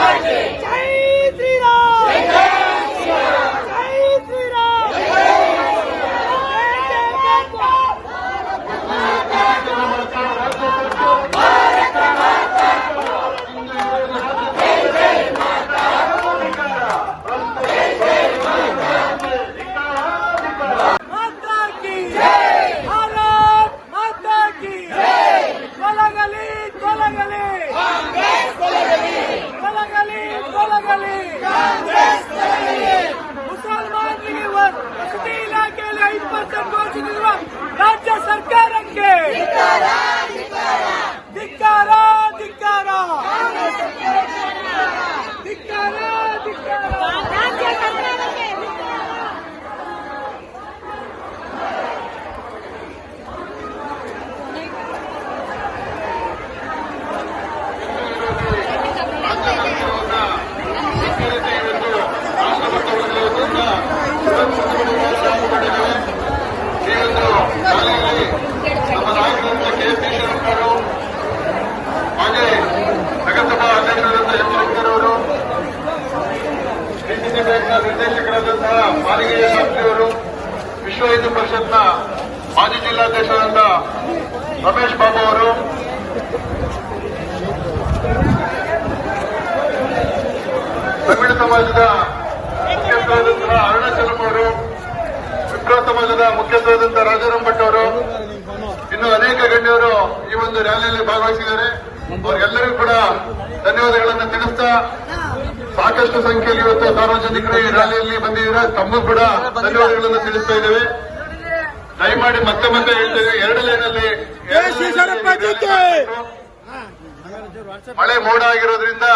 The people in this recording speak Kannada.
Martin! ಹಿಂದಿನ ಬ್ಯಾಂಕ್ನ ನಿರ್ದೇಶಕರಾದಂತಹ ಮಾಲಿಗೆ ಸಂಸ್ಥೆಯವರು ವಿಶ್ವ ಹಿಂದೂ ಪರಿಷತ್ನ ಮಾಜಿ ಜಿಲ್ಲಾಧ್ಯಕ್ಷರಾದ ರಮೇಶ್ ಬಾಬು ಅವರು, ತಮಿಳು ಸಮಾಜದ ಮುಖ್ಯಸ್ಥರಾದಂತಹ ಅರುಣಾಚಲಂ ಅವರು ವಿಪ್ರ ಸಮಾಜದ ಮುಖ್ಯಸ್ಥರಾದಂತಹ ರಾಜಾರಾಮ್ ಭಟ್ ಅವರು, ಇನ್ನು ಅನೇಕ ಗಣ್ಯರು ಈ ಒಂದು ರ್ಯಾಲಿಯಲ್ಲಿ ಭಾಗವಹಿಸಿದ್ದಾರೆ. ಅವರಿಗೆಲ್ಲರಿಗೂ ಕೂಡ ಧನ್ಯವಾದಗಳನ್ನು ತಿಳಿಸ್ತಾ ಸಾಕಷ್ಟು ಸಂಖ್ಯೆಯಲ್ಲಿ ಇವತ್ತು ಸಾರ್ವಜನಿಕರು ಈ ರ್ಯಾಲಿಯಲ್ಲಿ ಬಂದಿದ್ದೀರಾ. ತಮ್ಮ ಕೂಡ ಧನ್ಯವಾದಗಳನ್ನು ತಿಳಿಸ್ತಾ ಇದ್ದೇವೆ. ದಯಮಾಡಿ ಮತ್ತೆ ಮತ್ತೆ ಹೇಳ್ತೇವೆ. ಎರಡು ಲೈನಲ್ಲಿ ಮಳೆ ಮೋಡ ಆಗಿರೋದ್ರಿಂದ